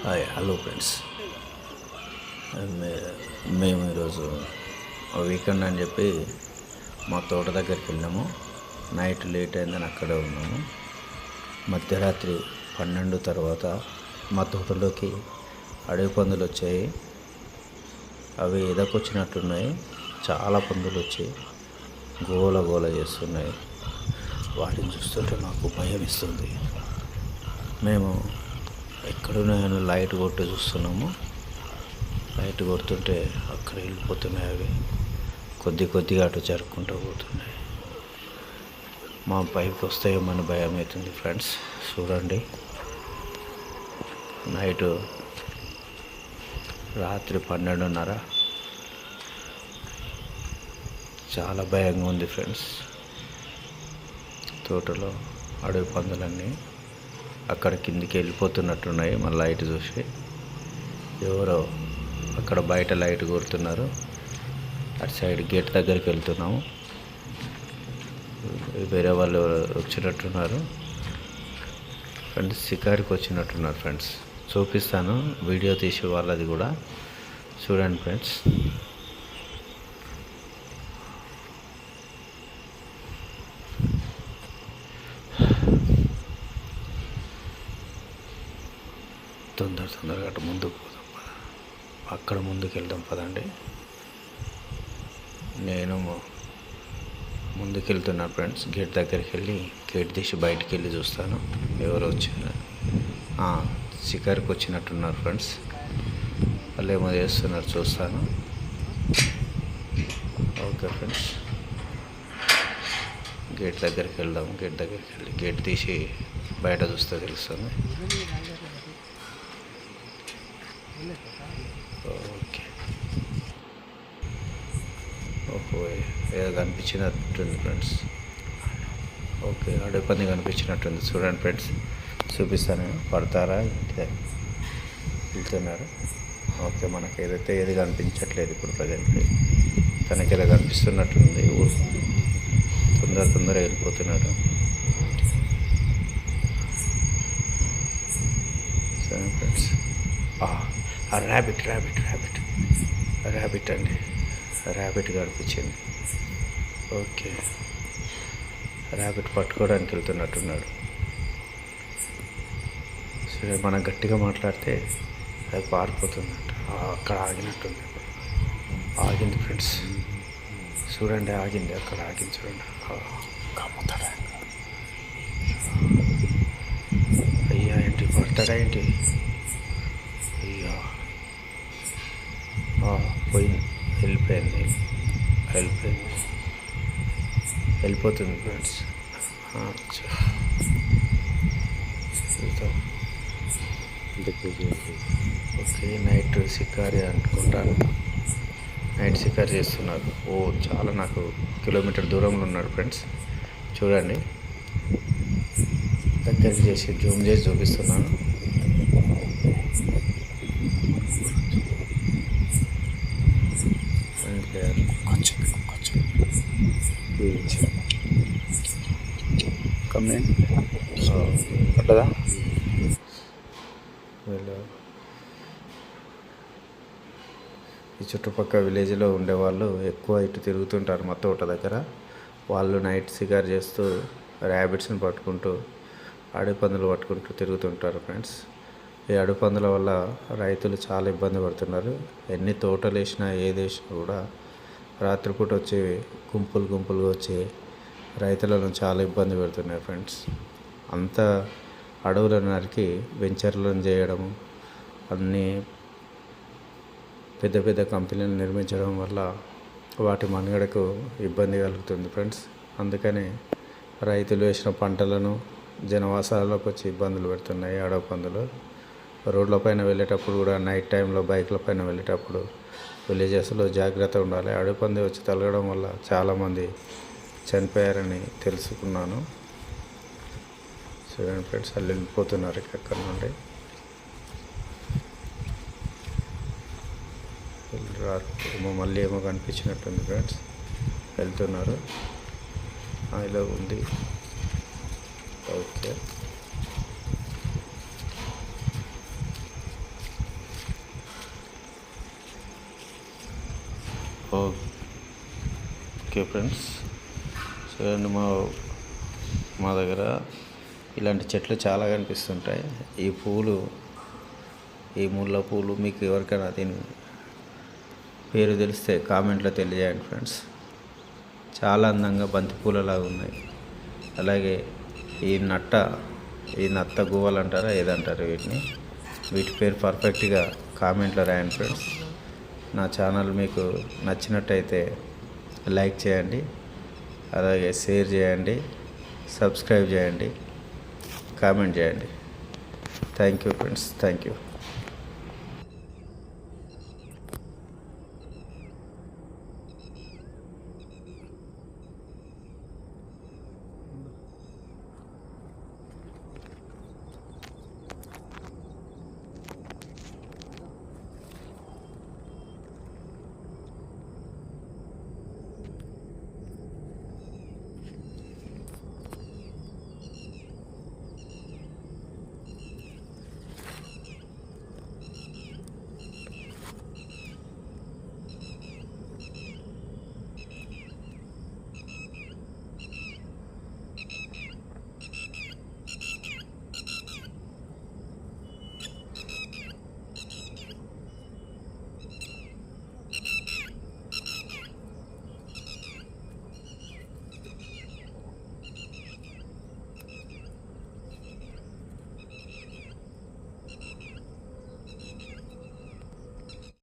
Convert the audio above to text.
Hi hello friends. మేము ఈరోజు weekend అని చెప్పి మా తోట దగ్గరికి వెళ్ళాము. నైట్ లేట్ అయిందని అక్కడే ఉన్నాము. మధ్యరాత్రి పన్నెండు తర్వాత మా తోటలోకి అడవి పందులు వచ్చాయి. అవి ఎదకొచ్చినట్టున్నాయి. చాలా పందులు వచ్చి గోల గోల చేస్తున్నాయి. వాటిని చూస్తుంటే మాకు భయం ఇస్తుంది మేము ఎక్కడున్నాయని లైట్ కొట్టి చూస్తున్నాము. లైట్ కొడుతుంటే అక్కడ వెళ్ళిపోతున్నాయి అవి. కొద్ది కొద్దిగా అటు జరుపుకుంటూ పోతున్నాయి. మా పైకి వస్తాయేమని భయం అవుతుంది ఫ్రెండ్స్. చూడండి. నైటు రాత్రి పన్నెండున్నర. చాలా భయంగా ఉంది ఫ్రెండ్స్. తోటలో అడవి పందులన్నీ. అక్కడ కిందికి వెళ్ళిపోతున్నట్టున్నాయి మన లైట్ చూసి. ఎవరో అక్కడ బయట లైట్ కొడుతున్నారు. అటు సైడ్ గేట్ దగ్గరికి వెళ్తున్నాము. వేరే వాళ్ళు వచ్చినట్టున్నారు. ఫ్రెండ్స్ షికారికి వచ్చినట్టున్నారు ఫ్రెండ్స్. చూపిస్తాను. వీడియో తీసే వాళ్ళది కూడా. చూడండి ఫ్రెండ్స్. తొందర తొందరగా అటు ముందుకు పోదాం పద. అక్కడ ముందుకు వెళ్దాం పదండి. నేను ముందుకెళ్తున్నా ఫ్రెండ్స్. గేట్ దగ్గరికి వెళ్ళి గేట్ తీసి బయటికి వెళ్ళి చూస్తాను. ఎవరు వచ్చారు? షికారికి వచ్చినట్టున్నారు ఫ్రెండ్స్. వాళ్ళు ఏమో చేస్తున్నారు చూస్తాను. Okay friends. గేట్ దగ్గరికి వెళ్దాం. గేట్ దగ్గరికి వెళ్ళి గేట్ తీసి బయట చూస్తే తెలుస్తుంది. ఓకే. ఓహో ఏదో కనిపించినట్టుంది ఫ్రెండ్స్. ఓకే అడవి పంది కనిపించినట్టుంది. చూడండి ఫ్రెండ్స్ చూపిస్తాను. పడతారా? వెళ్తున్నారు. ఓకే మనకి ఏదైతే ఏది కనిపించట్లేదు ఇప్పుడు ప్రజెంట్ తనకి ఏదో కనిపిస్తున్నట్టుంది. ఊరు తొందర తొందర వెళ్ళిపోతున్నాడు సరే ఫ్రెండ్స్. ఆ ర్యాబిట్ ర్యాబిట్ ర్యాబిట్ ర్యాబిట్ అండి. ర్యాబిట్ గడిపించింది. ఓకే. ర్యాబిట్ పట్టుకోవడానికి వెళ్తున్నట్టున్నాడు. సరే మనం గట్టిగా మాట్లాడితే అది పారిపోతుందంట. అక్కడ ఆగినట్టుంది. ఆగింది ఫ్రెండ్స్ చూడండి ఆగింది. అక్కడ ఆగింది చూడండి. కమ్ముతాడా అయ్యా ఏంటి? పడతాడా ఏంటి? వెళ్ళిపోయింది. వెళ్ళిపోయింది. వెళ్ళిపోతుంది ఫ్రెండ్స్. చూద్దాం. ఓకే నైట్ షికారి అనుకుంటాను. నైట్ షికారి చేస్తున్నారు. ఓ చాలా నాకు కిలోమీటర్ దూరంలో ఉన్నాడు ఫ్రెండ్స్. చూడండి. దగ్గరికి చేసి జూమ్ చేసి చూపిస్తున్నాను. కమ్మి పడ్డదా వీళ్ళు. ఈ చుట్టుపక్కల విలేజ్లో ఉండేవాళ్ళు ఎక్కువ ఇటు తిరుగుతుంటారు మా తోట దగ్గర. వాళ్ళు నైట్ షికార్ చేస్తూ ర్యాబిట్స్ని పట్టుకుంటూ అడుపందులు పట్టుకుంటూ తిరుగుతుంటారు ఫ్రెండ్స్. ఈ అడుపందుల పందుల వల్ల రైతులు చాలా ఇబ్బంది పడుతున్నారు. ఎన్ని తోటలు వేసినా ఏది వేసినా కూడా రాత్రిపూట వచ్చి గుంపులు గుంపులుగా వచ్చి రైతులను చాలా ఇబ్బంది పెడుతున్నాయి ఫ్రెండ్స్. అంతా అడవులను నరికి వెంచర్లను చేయడము అన్నీ పెద్ద పెద్ద కంపెనీలు నిర్మించడం వల్ల వాటి మనుగడకు ఇబ్బంది కలుగుతుంది ఫ్రెండ్స్. అందుకని రైతులు వేసిన పంటలను జనవాసాలలోకి వచ్చి ఇబ్బందులు పెడుతున్నాయి అడవి పందులు. రోడ్ల పైన వెళ్ళేటప్పుడు కూడా నైట్ టైంలో బైక్ల పైన వెళ్ళేటప్పుడు విలేజెస్లో జాగ్రత్త ఉండాలి. అడవి వచ్చి తలగడం వల్ల చాలామంది చనిపోయారని తెలుసుకున్నాను. చూడండి ఫ్రెండ్స్ వాళ్ళు వెళ్ళిపోతున్నారు ఇక్కడ నుండి. ఏమో మళ్ళీ ఏమో కనిపించినట్టుంది ఫ్రెండ్స్. వెళ్తున్నారు. ఇలా ఉంది. ఓకే. Okay friends. చూడండి మా మా దగ్గర ఇలాంటి చెట్లు చాలా కనిపిస్తుంటాయి. ఈ పూలు ఈ ముళ్ళ పూలు మీకు ఎవరికైనా దీని పేరు తెలిస్తే కామెంట్లో తెలియజేయండి ఫ్రెండ్స్. చాలా అందంగా బంతి పూలలాగా ఉన్నాయి. అలాగే ఈ నట్ట ఈ నత్త గువ్వలు అంటారా ఏదంటారు వీటిని? వీటి పేరు పర్ఫెక్ట్గా కామెంట్లో రాయండి ఫ్రెండ్స్. నా ఛానల్ మీకు నచ్చినట్టయితే లైక్ చేయండి అలాగే షేర్ చేయండి సబ్స్క్రైబ్ చేయండి కామెంట్ చేయండి. Thank you friends thank you